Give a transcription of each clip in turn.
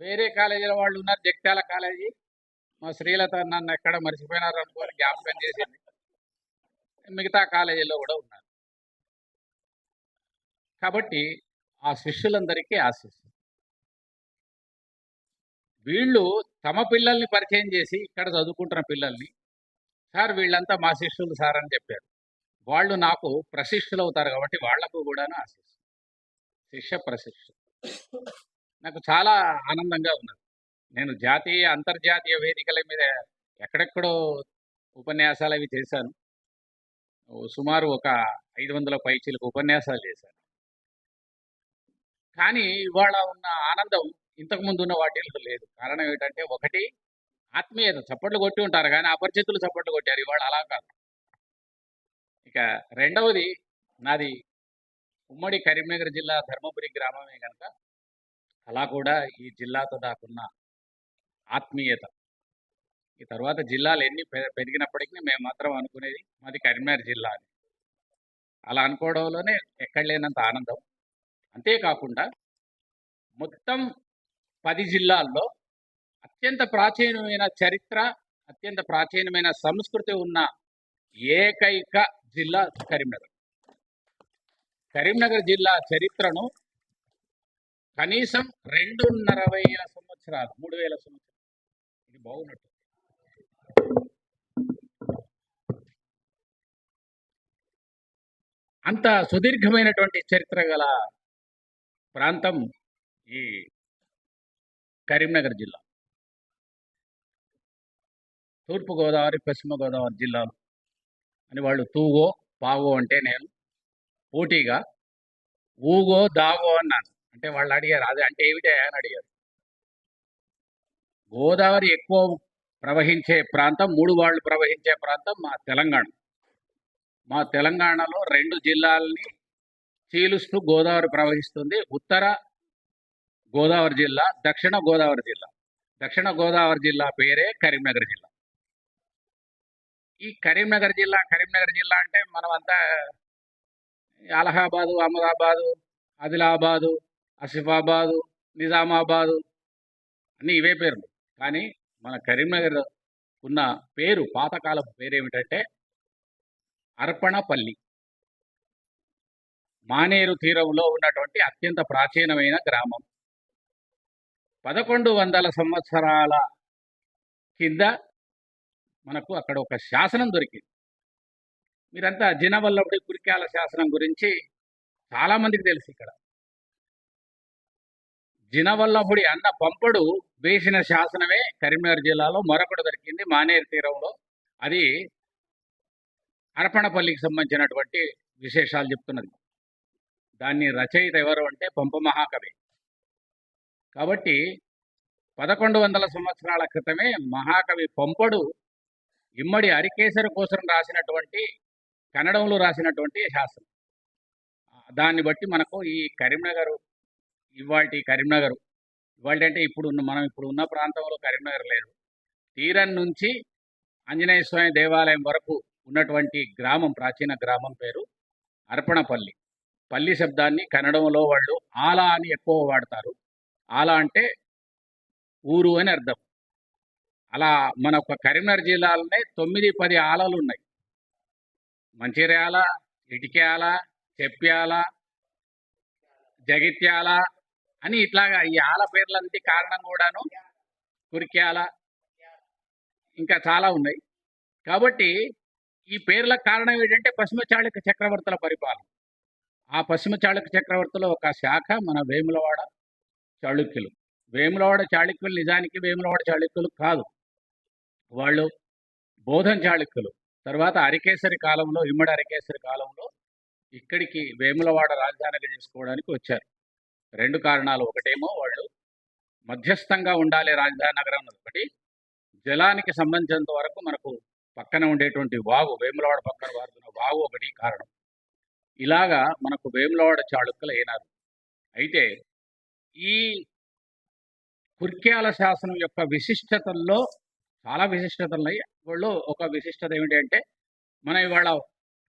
వేరే కాలేజీల వాళ్ళు ఉన్నారు జగిత్యాల కాలేజీ. మా శ్రీలత నన్ను ఎక్కడ మర్చిపోయినారు అనుకోని జ్ఞాపకం చేసింది. మిగతా కాలేజీలో కూడా ఉన్నారు. కాబట్టి ఆ శిష్యులందరికీ ఆశిస్తుంది వీళ్ళు తమ పిల్లల్ని పరిచయం చేసి ఇక్కడ చదువుకుంటున్న పిల్లల్ని సార్ వీళ్ళంతా మా శిష్యులు సార్ అని చెప్పారు. వాళ్ళు నాకు ప్రశిష్యులు అవుతారు కాబట్టి వాళ్ళకు కూడా ఆశిస్తుంది శిష్య ప్రశిష్యులు నాకు చాలా ఆనందంగా ఉన్నది. నేను జాతీయ అంతర్జాతీయ వేదికల మీద ఎక్కడెక్కడో ఉపన్యాసాలు అవి చేశాను. సుమారు ఒక ఐదు వందల పైచీలకు ఉపన్యాసాలు చేశాను. కానీ ఇవాళ ఉన్న ఆనందం ఇంతకుముందు ఉన్న వాటిల్లో లేదు. కారణం ఏంటంటే ఒకటి ఆత్మీయత. చప్పట్లు కొట్టి ఉంటారు కానీ అపరిచితులు చప్పట్లు కొట్టారు. ఇవాళ అలా కాదు. ఇక రెండవది నాది ఉమ్మడి కరీంనగర్ జిల్లా ధర్మపురి గ్రామమే కనుక అలా కూడా ఈ జిల్లాతో నాకున్న ఆత్మీయత. ఈ తర్వాత జిల్లాలు ఎన్ని పె- పెరిగినప్పటికీ మేము మాత్రం అనుకునేది మాది కరీంనగర్ జిల్లా అని అలా అనుకోవడంలోనే ఎక్కడ లేనంత ఆనందం. అంతేకాకుండా మొత్తం పది జిల్లాల్లో అత్యంత ప్రాచీనమైన చరిత్ర అత్యంత ప్రాచీనమైన సంస్కృతి ఉన్న ఏకైక జిల్లా కరీంనగర్. కరీంనగర్ జిల్లా చరిత్రను కనీసం రెండున్నర వేల సంవత్సరాలు మూడు వేల సంవత్సరాలు. ఇది బాగున్నట్టు. అంత సుదీర్ఘమైనటువంటి చరిత్ర గల ప్రాంతం ఈ కరీంనగర్ జిల్లా. తూర్పుగోదావరి పశ్చిమ గోదావరి జిల్లాలు. అని వాళ్ళు తూగో పాగో అంటే నేను పోటీగా ఊగో దాగో అన్నాను. అంటే వాళ్ళు అడిగారు అది అంటే ఏమిటి అని అడిగారు? గోదావరి ఎక్కువ ప్రవహించే ప్రాంతం మూడు వాళ్ళు ప్రవహించే ప్రాంతం మా తెలంగాణ. మా తెలంగాణలో రెండు జిల్లాలని చీలుస్తూ గోదావరి ప్రవహిస్తుంది. ఉత్తర గోదావరి జిల్లా దక్షిణ గోదావరి జిల్లా. దక్షిణ గోదావరి జిల్లా పేరే కరీంనగర్ జిల్లా. ఈ కరీంనగర్ జిల్లా కరీంనగర్ జిల్లా అంటే మనమంతా అలహాబాదు అహ్మదాబాదు ఆదిలాబాదు ఆసిఫాబాదు నిజామాబాదు అన్నీ ఇవే పేర్లు. కానీ మన కరీంనగర్ ఉన్న పేరు పాతకాలపు పేరు ఏమిటంటే అర్పణపల్లి. మానేరు తీరంలో ఉన్నటువంటి అత్యంత ప్రాచీనమైన గ్రామం. పదకొండు వందల సంవత్సరాల కింద మనకు అక్కడ ఒక శాసనం దొరికింది. మీరంతా జినవల్లభుడి కురికాల శాసనం గురించి చాలా మందికి తెలుసు ఇక్కడ. జినవల్లభుడి అన్న పంపడు వేసిన శాసనమే కరీంనగర్ జిల్లాలో మరొకటి దొరికింది మానేరు తీరంలో. అది అర్పణపల్లికి సంబంధించినటువంటి విశేషాలు చెప్తున్నది. దాన్ని రచయిత ఎవరు అంటే పంప మహాకవి. కాబట్టి పదకొండు వందల సంవత్సరాల క్రితమే మహాకవి పంపడు ఇమ్మడి అరికేసరి కోసం రాసినటువంటి కన్నడంలో రాసినటువంటి శాసనం. దాన్ని బట్టి మనకు ఈ కరీంనగర్ ఇవాటి కరీంనగర్. ఇవాళ అంటే ఇప్పుడు మనం ఇప్పుడు ఉన్న ప్రాంతంలో కరీంనగర్ లేదు. తీరం నుంచి ఆంజనేయ స్వామి దేవాలయం వరకు ఉన్నటువంటి గ్రామం ప్రాచీన గ్రామం పేరు అర్పణపల్లి. పల్లి శబ్దాన్ని కన్నడంలో వాళ్ళు ఆలా అని ఎక్కువ వాడతారు. ఆలా అంటే ఊరు అని అర్థం. అలా మన ఒక కరీంనగర్ జిల్లాలోనే తొమ్మిది పది ఆలలు ఉన్నాయి. మంచిర్యాల ఇటిక్యాల చెప్ప్యాల జగిత్యాల అని ఇట్లాగా ఈ ఆల పేర్లంటి కారణం కూడాను కురిక్యాల ఇంకా చాలా ఉన్నాయి. కాబట్టి ఈ పేర్లకు కారణం ఏంటంటే పశ్చిమ చాళుక్య చక్రవర్తుల పరిపాలన. ఆ పశ్చిమ చాళుక్య చక్రవర్తుల ఒక శాఖ మన వేములవాడ చాళుక్యులు. వేములవాడ చాళుక్యులు నిజానికి వేములవాడ చాళుక్యులు కాదు. వాళ్ళు బోధన్ చాళుక్యులు. తర్వాత అరికేసరి కాలంలో ఇమ్మడి అరికేసరి కాలంలో ఇక్కడికి వేములవాడ రాజధానిగా చేసుకోవడానికి వచ్చారు. రెండు కారణాలు ఒకటేమో వాళ్ళు మధ్యస్థంగా ఉండాలి రాజధాని నగరం అన్నది ఒకటి జలానికి సంబంధించినంత వరకు మనకు పక్కన ఉండేటువంటి వాగు వేములవాడ పక్కన వారుతున్న వాగు ఒకటి కారణం. ఇలాగా మనకు వేములవాడ చాళుక్యులు అయినారు. అయితే ఈ కుర్క్యాల శాసనం యొక్క విశిష్టతల్లో చాలా విశిష్టతలు ఉన్నాయి. వాళ్ళు ఒక విశిష్టత ఏమిటి అంటే మన ఇవాళ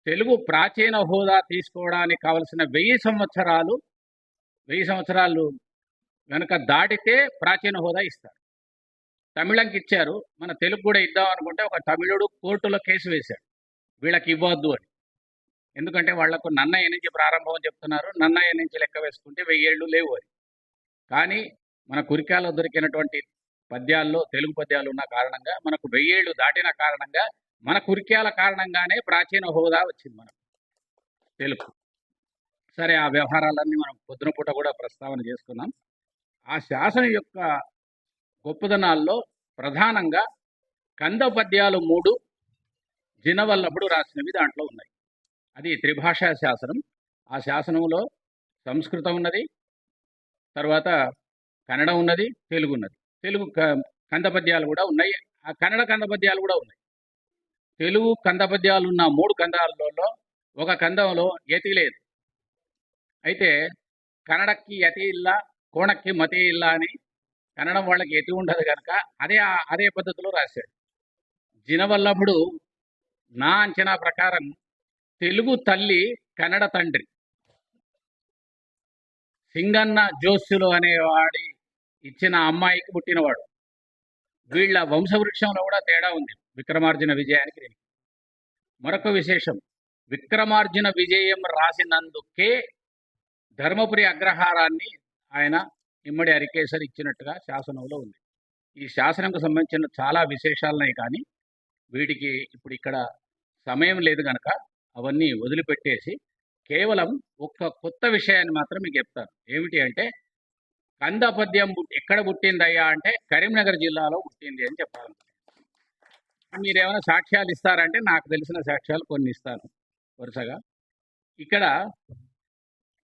తెలుగు ప్రాచీన హోదా తీసుకోవడానికి కావలసిన వెయ్యి సంవత్సరాలు వెయ్యి సంవత్సరాలు కనుక దాటితే ప్రాచీన హోదా ఇస్తారు. తమిళంకి ఇచ్చారు మన తెలుగు కూడా ఇద్దాం అనుకుంటే ఒక తమిళుడు కోర్టులో కేసు వేశాడు. వీళ్ళకి ఇవ్వద్దు అని. ఎందుకంటే వాళ్ళకు నన్నయ్య నుంచి ప్రారంభం అని చెప్తున్నారు నన్నయ్య నుంచి లెక్క వేసుకుంటే వెయ్యేళ్ళు లేవు అని. కానీ మన కురికాలో దొరికినటువంటి పద్యాల్లో తెలుగు పద్యాలు ఉన్న కారణంగా మనకు వెయ్యేళ్ళు దాటిన కారణంగా మన కురిక్యాల కారణంగానే ప్రాచీన హోదా వచ్చింది మనకు తెలుగు. సరే ఆ వ్యవహారాలన్నీ మనం పొద్దున పూట కూడా ప్రస్తావన చేసుకున్నాం ఆ శాసనం యొక్క గొప్పదనాల్లో ప్రధానంగా కంద పద్యాలు మూడు జినవల్లప్పుడు రాసినవి దాంట్లో ఉన్నాయి. అది త్రిభాషా శాసనం. ఆ శాసనంలో సంస్కృతం ఉన్నది తర్వాత కన్నడ ఉన్నది తెలుగు ఉన్నది. తెలుగు క- కంద పద్యాలు కూడా ఉన్నాయి. ఆ కన్నడ కంద పద్యాలు కూడా ఉన్నాయి. తెలుగు కంద పద్యాలు ఉన్న మూడు కందాలలో ఒక కందంలో ఎతికి లేదు. అయితే కన్నడకి యతి ఇల్ల కోణక్కి మతి ఇల్ల అని కన్నడం వాళ్ళకి యతి ఉండదు కనుక అదే అదే పద్ధతిలో రాశాడు. జినవల్లభుడు నా అంచనా ప్రకారం తెలుగు తల్లి కన్నడ తండ్రి. సింగన్న జోస్యులు అనేవాడి ఇచ్చిన అమ్మాయికి పుట్టినవాడు. వీళ్ళ వంశవృక్షంలో కూడా తేడా ఉంది విక్రమార్జున విజయానికి దీనికి. మరొక విశేషం విక్రమార్జున విజయం రాసినందుకే ధర్మపురి అగ్రహారాన్ని ఆయన ఇమ్మడి అరికేసర్ ఇచ్చినట్టుగా శాసనంలో ఉంది. ఈ శాసనంకు సంబంధించిన చాలా విశేషాలున్నాయి కానీ వీటికి ఇప్పుడు ఇక్కడ సమయం లేదు కనుక అవన్నీ వదిలిపెట్టేసి కేవలం ఒక్క కొత్త విషయాన్ని మాత్రం మీకు చెప్తాను. ఏమిటి అంటే కందపద్యం ఎక్కడ పుట్టిందయ్యా అంటే కరీంనగర్ జిల్లాలో పుట్టింది అని చెప్పాలి మీరు ఏమైనా సాక్ష్యాలు ఇస్తారంటే నాకు తెలిసిన సాక్ష్యాలు కొన్ని ఇస్తాను వరుసగా. ఇక్కడ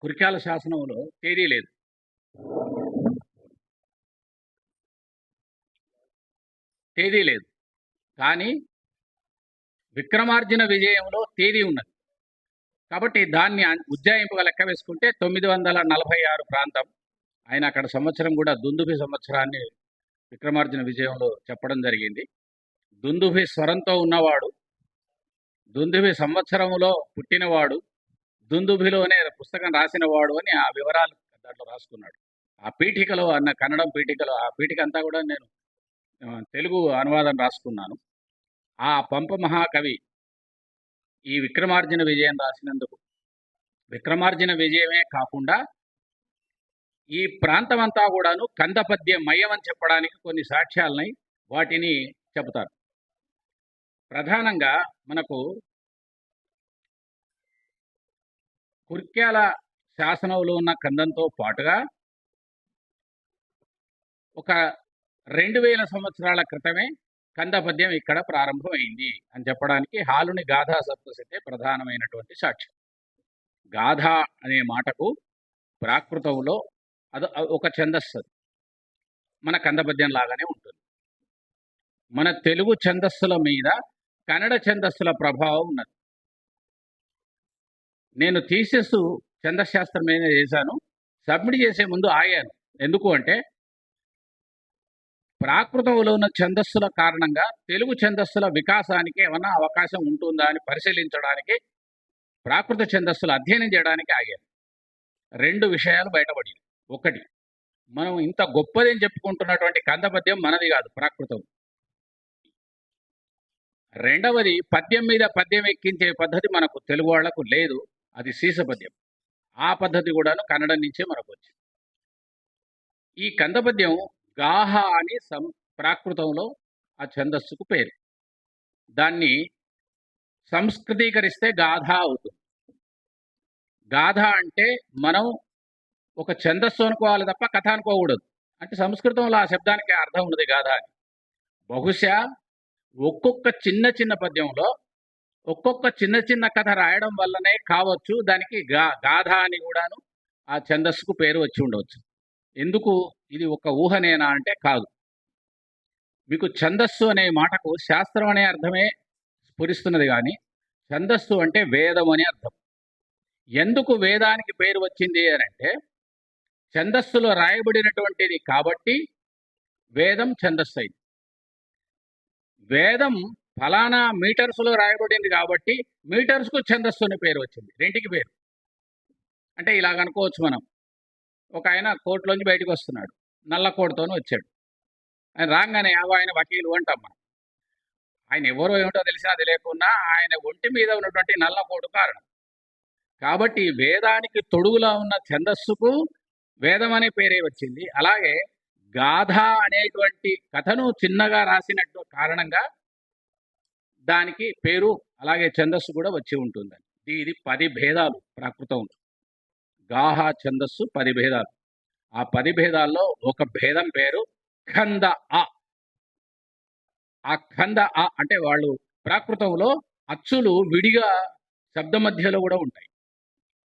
కురికాల శాసనంలో తేదీ లేదు. తేదీ లేదు. కానీ విక్రమార్జున విజయంలో తేదీ ఉన్నది. కాబట్టి దాన్ని ఉజ్జాయింపుగా లెక్క వేసుకుంటే తొమ్మిది వందల నలభై ఆరు ప్రాంతం. ఆయన అక్కడ సంవత్సరం కూడా దుందుభి సంవత్సరాన్ని విక్రమార్జున విజయంలో చెప్పడం జరిగింది. దుందుభి స్వరంతో ఉన్నవాడు దుందుభి సంవత్సరంలో పుట్టినవాడు దుందుభిలోనే పుస్తకం రాసినవాడు అని ఆ వివరాలు దాంట్లో రాసుకున్నాడు. ఆ పీఠికలో అన్న కన్నడం పీఠికలో ఆ పీఠిక అంతా కూడా నేను తెలుగు అనువాదం రాసుకున్నాను. ఆ పంప మహాకవి ఈ విక్రమార్జున విజయం రాసినందుకు. విక్రమార్జున విజయమే కాకుండా ఈ ప్రాంతం అంతా కూడాను కందపద్య మయం అని చెప్పడానికి కొన్ని సాక్ష్యాలని వాటిని చెబుతారు ప్రధానంగా మనకు కుర్క్యాల శాసనంలో ఉన్న కందంతో పాటుగా ఒక రెండు వేల సంవత్సరాల క్రితమే కందపద్యం ఇక్కడ ప్రారంభమైంది అని చెప్పడానికి హాలుని గాథా సప్తశతే ప్రధానమైనటువంటి సాక్ష్యం. గాథ అనే మాటకు ప్రాకృతంలో అది ఒక ఛందస్సు మన కందపద్యం లాగానే ఉంటుంది. మన తెలుగు ఛందస్సుల మీద కన్నడ ఛందస్సుల ప్రభావం ఉన్నది. నేను థీసెస్ చంద్రశాస్త్రం మీద చేశాను. సబ్మిట్ చేసే ముందు ఆగాను. ఎందుకు అంటే ప్రాకృతంలో ఉన్న ఛందస్సుల కారణంగా తెలుగు ఛందస్సుల వికాసానికి ఏమన్నా అవకాశం ఉంటుందా అని పరిశీలించడానికి ప్రాకృత ఛందస్సులు అధ్యయనం చేయడానికి ఆగాను. రెండు విషయాలు బయటపడి ఒకటి మనం ఇంత గొప్పదని చెప్పుకుంటున్నటువంటి కందపద్యం మనది కాదు ప్రాకృతం. రెండవది పద్యం మీద పద్యం ఎక్కించే పద్ధతి మనకు తెలుగు వాళ్ళకు లేదు. అది సీస పద్యం ఆ పద్ధతి కూడాను కన్నడ నుంచే మనకు వచ్చింది ఈ కందపద్యం గాహ అని సం ప్రాకృతంలో ఆ ఛందస్సుకు పేరు. దాన్ని సంస్కృతీకరిస్తే గాథ అవుతుంది. గాథ అంటే మనం ఒక ఛందస్సు అనుకోవాలి తప్ప కథ అనుకోకూడదు. అంటే సంస్కృతంలో ఆ శబ్దానికి అర్థం ఉన్నది గాథ అని. బహుశా ఒక్కొక్క చిన్న చిన్న పద్యంలో ఒక్కొక్క చిన్న చిన్న కథ రాయడం వల్లనే కావచ్చు దానికి గా గాథ అని కూడాను ఆ ఛందస్సుకు పేరు వచ్చి ఉండవచ్చు. ఎందుకు? ఇది ఒక ఊహనేనా అంటే కాదు. మీకు ఛందస్సు అనే మాటకు శాస్త్రం అనే అర్థమే స్ఫురిస్తున్నది కానీ ఛందస్సు అంటే వేదం అని అర్థం. ఎందుకు వేదానికి పేరు వచ్చింది అని అంటే ఛందస్సులో రాయబడినటువంటిది కాబట్టి వేదం ఛందస్సు అయింది వేదం ఫలానా మీటర్స్లో రాయబడింది కాబట్టి మీటర్స్కు ఛందస్సు అనే పేరు వచ్చింది. రెంటికి పేరు. అంటే ఇలాగ అనుకోవచ్చు మనం. ఒక ఆయన కోర్టులోంచి బయటకు వస్తున్నాడు. నల్ల కోటుతోనే వచ్చాడు. ఆయన రాగానే "అవ్వ, ఆయన వకీలు అంటాం మనం. ఆయన ఎవరో ఏమిటో తెలిసినా తెలియకున్నా ఆయన ఒంటి మీద ఉన్నటువంటి నల్ల కోటు కారణం. కాబట్టి వేదానికి తొడుగులా ఉన్న ఛందస్సుకు వేదం అనే పేరే వచ్చింది. అలాగే గాథ అనేటువంటి కథను చిన్నగా రాసినట్టు కారణంగా దానికి పేరు అలాగే ఛందస్సు కూడా వచ్చి ఉంటుందని ఇది పది భేదాలు ప్రాకృతం గాహ ఛందస్సు పది భేదాలు. ఆ పది భేదాల్లో ఒక భేదం పేరు ఖంద ఆ ఆ ఖంద ఆ అంటే వాళ్ళు ప్రాకృతంలో అచ్చులు విడిగా శబ్ద మధ్యలో కూడా ఉంటాయి.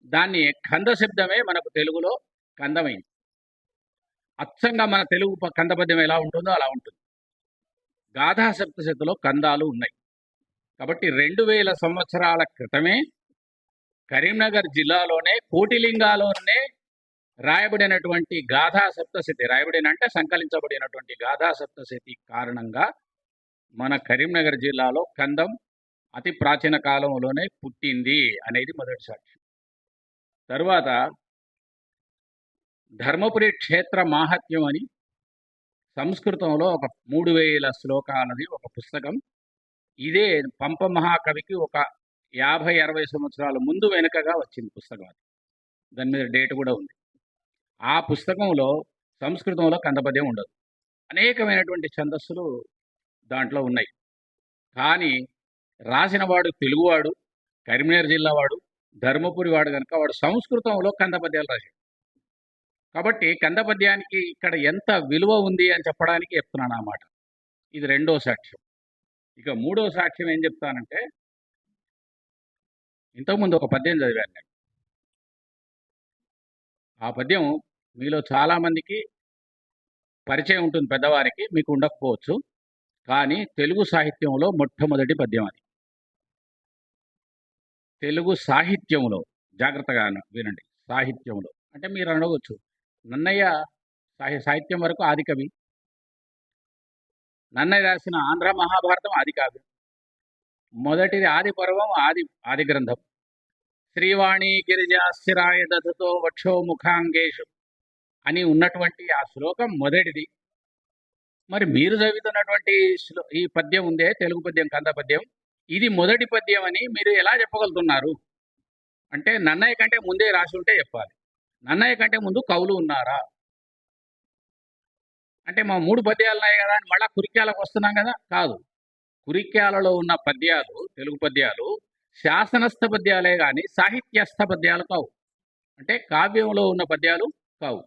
దాన్ని ఖంద శబ్దమే మనకు తెలుగులో కందమైంది అచ్చంగా మన తెలుగు కంద పద్యం ఎలా ఉంటుందో అలా ఉంటుంది. గాథా సప్తశతిలో కందాలు ఉన్నాయి. కాబట్టి రెండు వేల సంవత్సరాల క్రితమే కరీంనగర్ జిల్లాలోనే కోటిలింగాలోనే రాయబడినటువంటి గాథా సప్తశతి రాయబడిన అంటే సంకలించబడినటువంటి గాథా సప్తశతి కారణంగా మన కరీంనగర్ జిల్లాలో కందం అతి ప్రాచీన కాలంలోనే పుట్టింది అనేది మొదటి సాక్ష్యం. తరువాత ధర్మపురి క్షేత్ర మాహాత్మ్యం అని సంస్కృతంలో ఒక మూడు వేల శ్లోకాలది ఒక పుస్తకం ఇదే పంప మహాకవికి ఒక యాభై అరవై సంవత్సరాల ముందు వెనుకగా వచ్చింది పుస్తకం అది. దాని మీద డేట్ కూడా ఉంది. ఆ పుస్తకంలో సంస్కృతంలో కందపద్యం ఉండదు. అనేకమైనటువంటి ఛందస్సులు దాంట్లో ఉన్నాయి. కానీ రాసినవాడు తెలుగువాడు కరీంనగర్ జిల్లా వాడు ధర్మపురి వాడు కనుక వాడు సంస్కృతంలో కందపద్యాలు రాశాడు. కాబట్టి కందపద్యానికి ఇక్కడ ఎంత విలువ ఉంది అని చెప్పడానికి చెప్తున్నాను అన్నమాట ఇది రెండో సాక్ష్యం. ఇక మూడో సాక్ష్యం ఏం చెప్తానంటే ఇంతకుముందు ఒక పద్యం చదివాను నేను. ఆ పద్యం మీలో చాలామందికి పరిచయం ఉంటుంది పెద్దవారికి మీకు ఉండకపోవచ్చు కానీ తెలుగు సాహిత్యంలో మొట్టమొదటి పద్యం అది. తెలుగు సాహిత్యంలో జాగ్రత్తగా వినండి సాహిత్యంలో. అంటే మీరు అనవచ్చు నన్నయ్య సాహి సాహిత్యం వరకు ఆది కవి. నన్నయ్య రాసిన ఆంధ్ర మహాభారతం ఆది కావ్యం. మొదటిది ఆది పర్వం ఆది ఆది గ్రంథం. శ్రీవాణి గిరిజాస్థిరాయ దధతో వక్షో ముఖాంగేషు అని ఉన్నటువంటి ఆ శ్లోకం మొదటిది. మరి మీరు చదువుతున్నటువంటి శ్లో- ఈ పద్యం ఉందే తెలుగు పద్యం కంద పద్యం. ఇది మొదటి పద్యం అని మీరు ఎలా చెప్పగలుగుతున్నారు? అంటే నన్నయ్య కంటే ముందే రాసి ఉంటే చెప్పాలి. నన్నయ్య కంటే ముందు కవులు ఉన్నారా? అంటే మా మూడు పద్యాలు ఉన్నాయి కదా అని మళ్ళా కురిక్యాలకు వస్తున్నాం కదా? కాదు. కురిక్యాలలో ఉన్న పద్యాలు తెలుగు పద్యాలు శాసనస్థ పద్యాలే కానీ సాహిత్యస్థ పద్యాలు కావు. అంటే కావ్యంలో ఉన్న పద్యాలు కావు.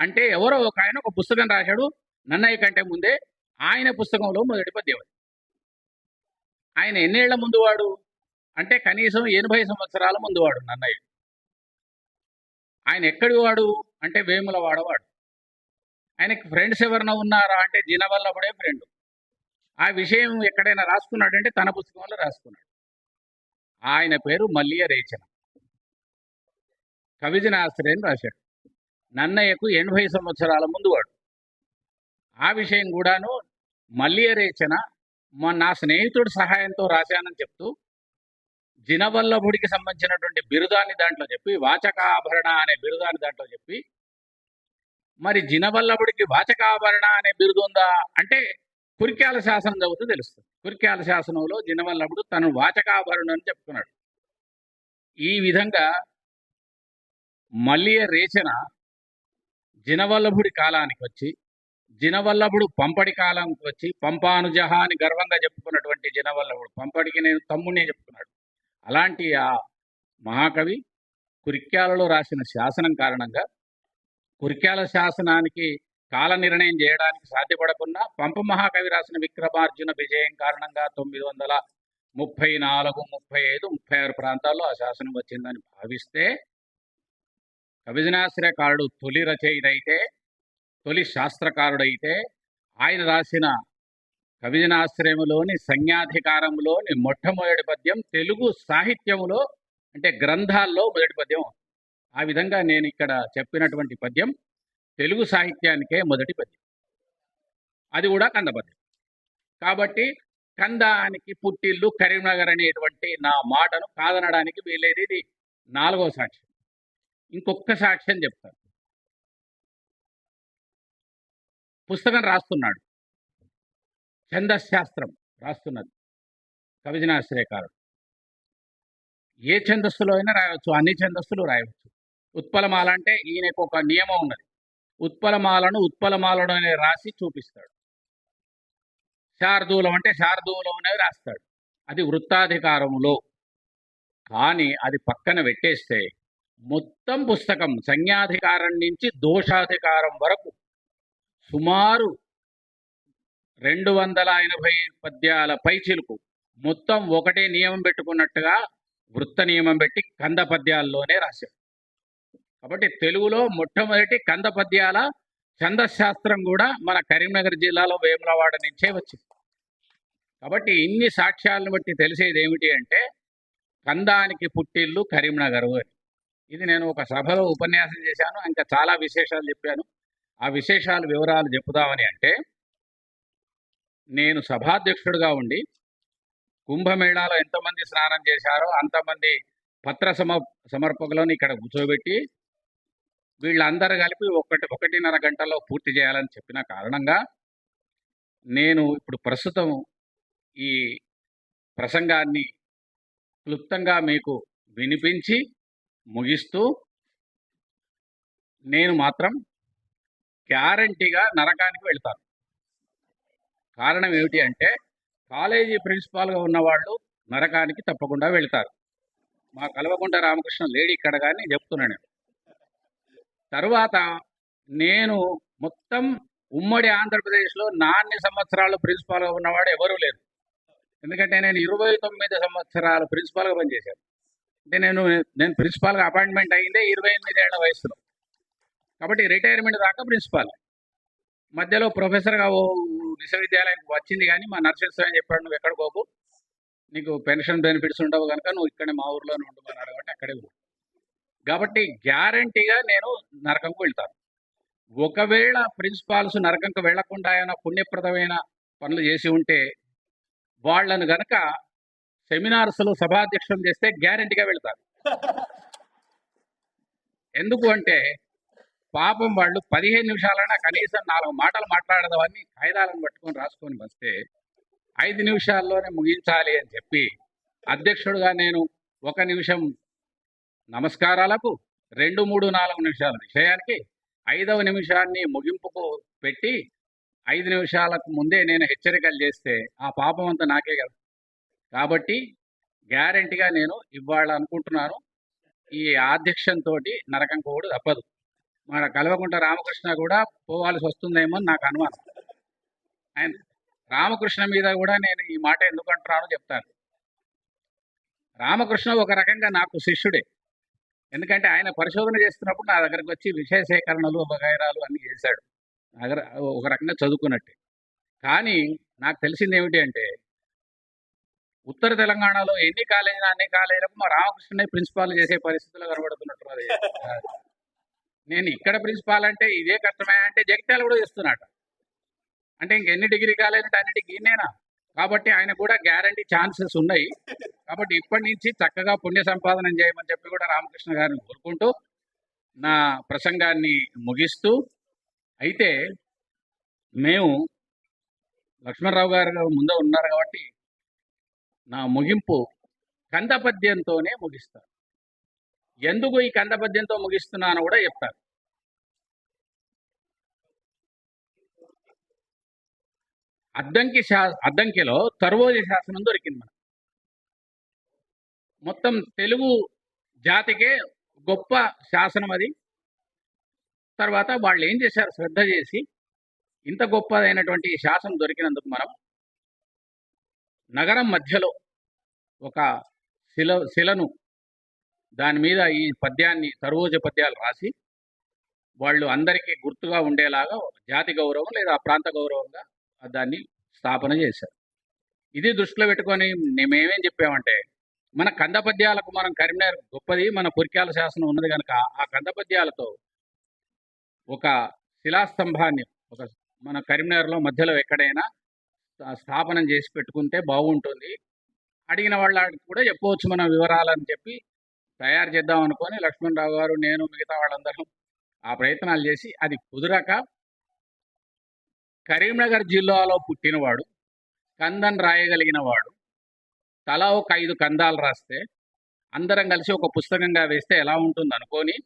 అంటే ఎవరో ఒక ఆయన ఒక పుస్తకం రాశాడు నన్నయ్య కంటే ముందే ఆయన పుస్తకంలో మొదటి పద్యం అది. ఆయన ఎన్నేళ్ళ ముందు వాడు? అంటే కనీసం ఎనభై సంవత్సరాల ముందు వాడు నన్నయ్య. ఆయన ఎక్కడి వాడు? అంటే వేములవాడవాడు ఆయనకి ఫ్రెండ్స్ ఎవరైనా ఉన్నారా అంటే జినవల్లభుడే ఫ్రెండ్ ఆ విషయం ఎక్కడైనా రాసుకున్నాడంటే తన పుస్తకంలో రాసుకున్నాడు. ఆయన పేరు మల్లియ రేచన. కవిజనాశ్రయం రాశాడు. నన్నయ్యకు ఎనభై సంవత్సరాల ముందు వాడు. ఆ విషయం కూడాను మల్లియ రేచన మా నా స్నేహితుడి సహాయంతో రాశానని చెప్తూ జినవల్లభుడికి సంబంధించినటువంటి బిరుదాన్ని దాంట్లో చెప్పి వాచకాభరణ అనే బిరుదాన్ని దాంట్లో చెప్పి మరి జినవల్లభుడికి వాచకాభరణ అనే బిరుదు ఉందా? అంటే కురిక్యాల శాసనం చదివితే తెలుస్తుంది. కురిక్యాల శాసనంలో జినవల్లభుడు తను వాచకాభరణ అని చెప్తున్నాడు ఈ విధంగా మల్లియ రేచన జినవల్లభుడి కాలానికి వచ్చి జినవల్లభుడు పంపడి కాలానికి వచ్చి పంపానుజహ అని గర్వంగా చెప్పుకున్నటువంటి జినవల్లభుడు పంపడికి నేను తమ్ముడినే చెప్పుకున్నాడు. అలాంటి ఆ మహాకవి కురిక్యాలలో రాసిన శాసనం కారణంగా కురిక్యాల శాసనానికి కాల నిర్ణయం చేయడానికి సాధ్యపడకుండా పంప మహాకవి రాసిన విక్రమార్జున విజయం కారణంగా తొమ్మిది వందల ముప్పై నాలుగు ముప్పై ఐదు ముప్పై ఆరు ప్రాంతాల్లో ఆ శాసనం వచ్చిందని భావిస్తే కవిజనాశ్రయకారుడు తొలి రచయితైతే తొలి శాస్త్రకారుడైతే ఆయన రాసిన కవిజనాశ్రయములోని సంజ్ఞాధికారంలోని మొట్టమొదటి పద్యం తెలుగు సాహిత్యములో అంటే గ్రంథాల్లో మొదటి పద్యం ఆ విధంగా నేను ఇక్కడ చెప్పినటువంటి పద్యం తెలుగు సాహిత్యానికే మొదటి పద్యం. అది కూడా కంద పద్యం కాబట్టి కందానికి పుట్టిల్లు కరీంనగర్ అనేటువంటి నా మాటను కాదనడానికి వీలేదు ఇది నాలుగో సాక్ష్యం. ఇంకొక సాక్ష్యం చెప్తాను. పుస్తకం రాస్తున్నాడు. ఛందశాస్త్రం రాస్తున్నది. కవిజనాశ్రయకారుడు. ఏ ఛందస్సులో అయినా రాయవచ్చు అన్ని ఛందస్సులు రాయవచ్చు. ఉత్పలమాల అంటే ఈయనకు ఒక నియమం ఉన్నది. ఉత్పలమాలను ఉత్పలమాలను అనే రాసి చూపిస్తాడు. శార్దూలం అంటే శార్దూలం అనేది రాస్తాడు. అది వృత్తాధికారములో. కానీ అది పక్కన పెట్టేస్తే మొత్తం పుస్తకం సంజ్ఞాధికారం నుంచి దోషాధికారం వరకు సుమారు రెండు వందల ఎనభై పద్యాల పైచిలుకు మొత్తం ఒకటే నియమం పెట్టుకున్నట్టుగా వృత్త నియమం పెట్టి కంద పద్యాల్లోనే రాశాడు. కాబట్టి తెలుగులో మొట్టమొదటి కంద పద్యాల ఛందశాస్త్రం కూడా మన కరీంనగర్ జిల్లాలో వేములవాడ నుంచే వచ్చింది. కాబట్టి ఇన్ని సాక్ష్యాలను బట్టి తెలిసేది ఏమిటి అంటే కందానికి పుట్టిల్లు కరీంనగర్ అని ఇది నేను ఒక సభలో ఉపన్యాసం చేశాను ఇంకా చాలా విశేషాలు చెప్పాను. ఆ విశేషాలు వివరాలు చెప్పుదామని అంటే నేను సభాధ్యక్షుడిగా ఉండి కుంభమేళాలో ఎంతమంది స్నానం చేశారో అంతమంది పత్ర సమ సమర్పకులను ఇక్కడ కూర్చోబెట్టి వీళ్ళందరూ కలిపి ఒకటి ఒకటిన్నర గంటల్లో పూర్తి చేయాలని చెప్పిన కారణంగా నేను ఇప్పుడు ప్రస్తుతం ఈ ప్రసంగాన్ని క్లుప్తంగా మీకు వినిపించి ముగిస్తూ నేను మాత్రం గ్యారంటీగా నరకానికి వెళ్తాను కారణం ఏమిటి అంటే కాలేజీ ప్రిన్సిపాల్గా ఉన్నవాళ్ళు నరకానికి తప్పకుండా వెళ్తారు మా కల్వకుంట రామకృష్ణ లేడీ ఇక్కడ కానీ చెప్తున్నాను నేను. తరువాత నేను మొత్తం ఉమ్మడి ఆంధ్రప్రదేశ్లో నాన్ని సంవత్సరాలు ప్రిన్సిపాల్గా ఉన్నవాడు ఎవరూ లేరు. ఎందుకంటే నేను ఇరవై తొమ్మిది సంవత్సరాలు ప్రిన్సిపాల్గా పనిచేశాను. అంటే నేను నేను ప్రిన్సిపాల్గా అపాయింట్మెంట్ అయిందే ఇరవై ఎనిమిది ఏళ్ళ వయసులో కాబట్టి రిటైర్మెంట్ దాకా ప్రిన్సిపాల్. మధ్యలో ప్రొఫెసర్గా ఓ విశ్వవిద్యాలయానికి వచ్చింది కానీ మా నరసింహస్వామి చెప్పాడు నువ్వు ఎక్కడికోకు నీకు పెన్షన్ బెనిఫిట్స్ ఉండవు కనుక నువ్వు ఇక్కడే మా ఊర్లోనే ఉండమన్నాడు కాబట్టి అక్కడే ఉండు కాబట్టి గ్యారంటీగా నేను నరకంకు వెళ్తాను. ఒకవేళ ప్రిన్సిపాల్స్ నరకంకు వెళ్ళకుండా అయినా పుణ్యప్రదమైన పనులు చేసి ఉంటే వాళ్ళను గనక సెమినార్స్లో సభాధ్యక్షం చేస్తే గ్యారంటీగా వెళ్తారు. ఎందుకు అంటే పాపం వాళ్ళు పదిహేను నిమిషాలైనా కనీసం నాలుగు మాటలు మాట్లాడదామని కాయిదాలను పట్టుకొని రాసుకొని వస్తే ఐదు నిమిషాల్లోనే ముగించాలి అని చెప్పి అధ్యక్షుడుగా నేను ఒక నిమిషం నమస్కారాలకు రెండు మూడు నాలుగు నిమిషాల. విషయానికి ఐదవ నిమిషాన్ని ముగింపుకు పెట్టి ఐదు నిమిషాలకు ముందే నేను హెచ్చరికలు చేస్తే ఆ పాపం అంతా నాకే కదా. కాబట్టి గ్యారంటీగా నేను ఇవాళ అనుకుంటున్నాను. ఈ ఆధ్యక్షంతో నరకం కూడా తప్పదు. మన కల్వకుంట రామకృష్ణ కూడా పోవాల్సి వస్తుందేమో అని నాకు అనుమానం. ఆయన రామకృష్ణ మీద కూడా నేను ఈ మాట ఎందుకు అంటున్నానో చెప్తాను. రామకృష్ణ ఒక రకంగా నాకు శిష్యుడే. ఎందుకంటే ఆయన పరిశోధన చేస్తున్నప్పుడు నా దగ్గరకు వచ్చి విషయ సేకరణలు బగైరాలు అన్ని చేశాడు. నా దగ్గర ఒక రకంగా చదువుకున్నట్టే. కానీ నాకు తెలిసింది ఏమిటి అంటే ఉత్తర తెలంగాణలో ఎన్ని కాలేజీలు అన్ని కాలేజీలకు మా రామకృష్ణనే ప్రిన్సిపాల్ చేసే పరిస్థితుల్లో కనబడుతున్నట్టున్నది నేను ఇక్కడ ప్రిన్సిపాల్ అంటే ఇదే కష్టమే అంటే జగిత్యాలు కూడా చేస్తున్నట. అంటే ఇంకెన్ని డిగ్రీ కాలేజీ అన్నిటికీ నేనా కాబట్టి ఆయన కూడా గ్యారంటీ ఛాన్సెస్ ఉన్నాయి. కాబట్టి ఇప్పటి నుంచి చక్కగా పుణ్య సంపాదన చేయమని చెప్పి కూడా రామకృష్ణ గారిని కోరుకుంటూ నా ప్రసంగాన్ని ముగిస్తూ అయితే మేము లక్ష్మణరావు గారు ముందే ఉన్నారు కాబట్టి నా ముగింపు కందపద్యంతోనే ముగిస్తాను ఎందుకు ఈ కందపద్యంతో ముగిస్తున్నానో కూడా చెప్తాను. అద్దంకి శా అద్దంకిలో తర్వోజి శాసనం దొరికింది మనకు. మొత్తం తెలుగు జాతికే గొప్ప శాసనం అది. తర్వాత వాళ్ళు ఏం చేశారు? శ్రద్ధ చేసి ఇంత గొప్పదైనటువంటి శాసనం దొరికినందుకు మనం నగరం మధ్యలో ఒక శిల శిలను దాని మీద ఈ పద్యాన్ని తరువోజ పద్యాలు రాసి వాళ్ళు అందరికీ గుర్తుగా ఉండేలాగా జాతి గౌరవం లేదా ప్రాంత గౌరవంగా దాన్ని స్థాపన చేశారు. ఇది దృష్టిలో పెట్టుకొని మేమేమేం చెప్పామంటే మన కందపద్యాలకు మనం కరీంనగర్ గొప్పది మన పురికాల శాసనం ఉన్నది కనుక ఆ కందపద్యాలతో ఒక శిలాస్తంభాన్ని ఒక మన కరీంనగర్లో మధ్యలో ఎక్కడైనా స్థాపనం చేసి పెట్టుకుంటే బాగుంటుంది. అడిగిన వాళ్ళకి కూడా చెప్పవచ్చు మన వివరాలని చెప్పి తయారు చేద్దాం అనుకొని లక్ష్మణరావు గారు నేను మిగతా వాళ్ళందరం ఆ ప్రయత్నాలు చేసి అది కుదరక కరీంనగర్ జిల్లాలో పుట్టినవాడు కందం రాయగలిగిన వాడు తలా ఒక ఐదు కందాలు రాస్తే అందరం కలిసి ఒక పుస్తకంగా వేస్తే ఎలా ఉంటుంది అనుకొని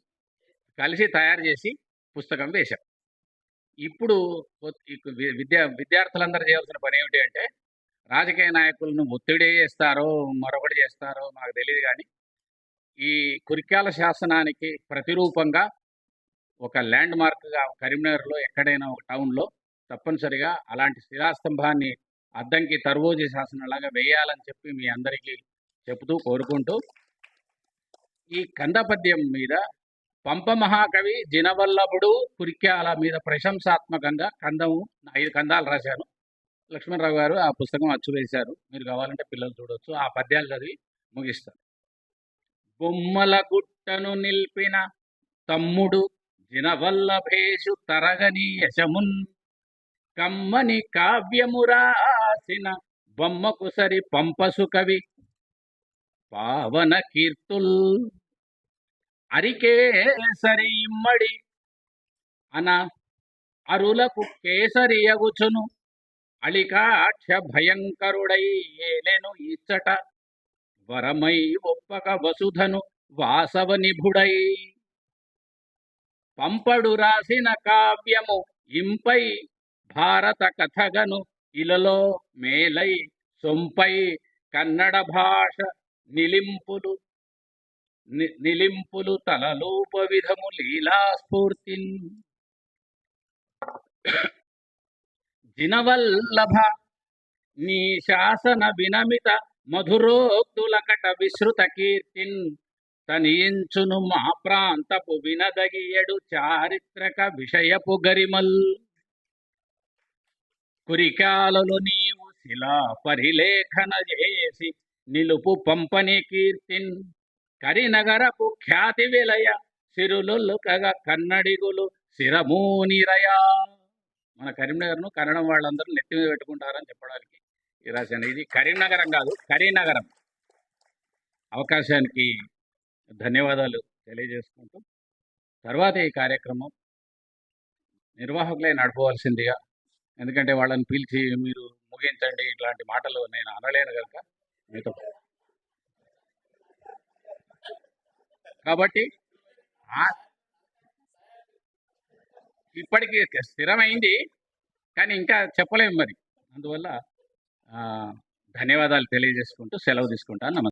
కలిసి తయారు చేసి పుస్తకం వేశాం. ఇప్పుడు విద్యా విద్యార్థులందరూ చేయాల్సిన పని ఏమిటి అంటే రాజకీయ నాయకులను ఒత్తిడి చేస్తారో మరొకటి చేస్తారో నాకు తెలియదు కానీ ఈ కురిక్యాల శాసనానికి ప్రతిరూపంగా ఒక ల్యాండ్ మార్క్గా కరీంనగర్లో ఎక్కడైనా ఒక టౌన్లో తప్పనిసరిగా అలాంటి శిలాస్తంభాన్ని అద్దంకి తర్వోజీ శాసనంలాగా వేయాలని చెప్పి మీ అందరికీ చెబుతూ కోరుకుంటూ ఈ కందపద్యం మీద పంప మహాకవి జినవల్లభుడు కురిక్యాల మీద ప్రశంసాత్మకంగా కందము ఐదు కందాలు రాశాను లక్ష్మణరావు గారు ఆ పుస్తకం అచ్చు వేశారు మీరు కావాలంటే పిల్లలు చూడొచ్చు. ఆ పద్యాలు చదివి ముగిస్తారు. బొమ్మల గుట్టను నిలిపిన తమ్ముడు జినవల్లభేషు తరగని యశమున్ కమ్మని కావ్యము రాసిన బొమ్మకు సరి పంపసు కవి. పావన కీర్తుల్ అరికేసరి ఇమ్మడి అన అరులకు కేసరియగుచును అళికాక్ష భయంకరుడై ఏలెను ఇచ్చట వరమై ఒప్పక వసుధను వాసవ నిభుడై. పంపడు రాసిన కావ్యము ఇంపై భారత కథగను ఇలలో మేలై సొంపై కన్నడ భాష నిలింపులు నిలింపులు తలలోప విధము లీలాస్ఫూర్తిన్ జినవల్లభ నీ శాసన వినమిత మధురోక్తులకట విశ్రుత కీర్తిన్. తనియించును మా ప్రాంతపు వినదగియడు చారిత్రక విషయపు గరిమల్. కురికాలలో నీవు శిలా పరిలేఖన చేసి నిలుపు పంపని కీర్తిన్ కరినగరపు ఖ్యాతి విలయ కగ కన్నడిగులు శిరమూనిరయా. మన కరీంనగర్ను కన్నడం వాళ్ళందరూ నెత్తి మీద పెట్టుకుంటారని చెప్పడానికి ఈ రాశాను ఇది. కరీంనగరం కాదు కరీనగరం. అవకాశానికి ధన్యవాదాలు తెలియజేసుకుంటూ తర్వాత ఈ కార్యక్రమం నిర్వాహకులే నడపవలసిందిగా ఎందుకంటే వాళ్ళని పిలిచి మీరు ముగించండి ఇట్లాంటి మాటలు నేను అనలేను కనుక మీతో కాబట్టి ఇప్పటికీ స్థిరమైంది కానీ ఇంకా చెప్పలేము మరి. అందువల్ల ధన్యవాదాలు తెలియజేసుకుంటూ సెలవు తీసుకుంటాను. నమస్తే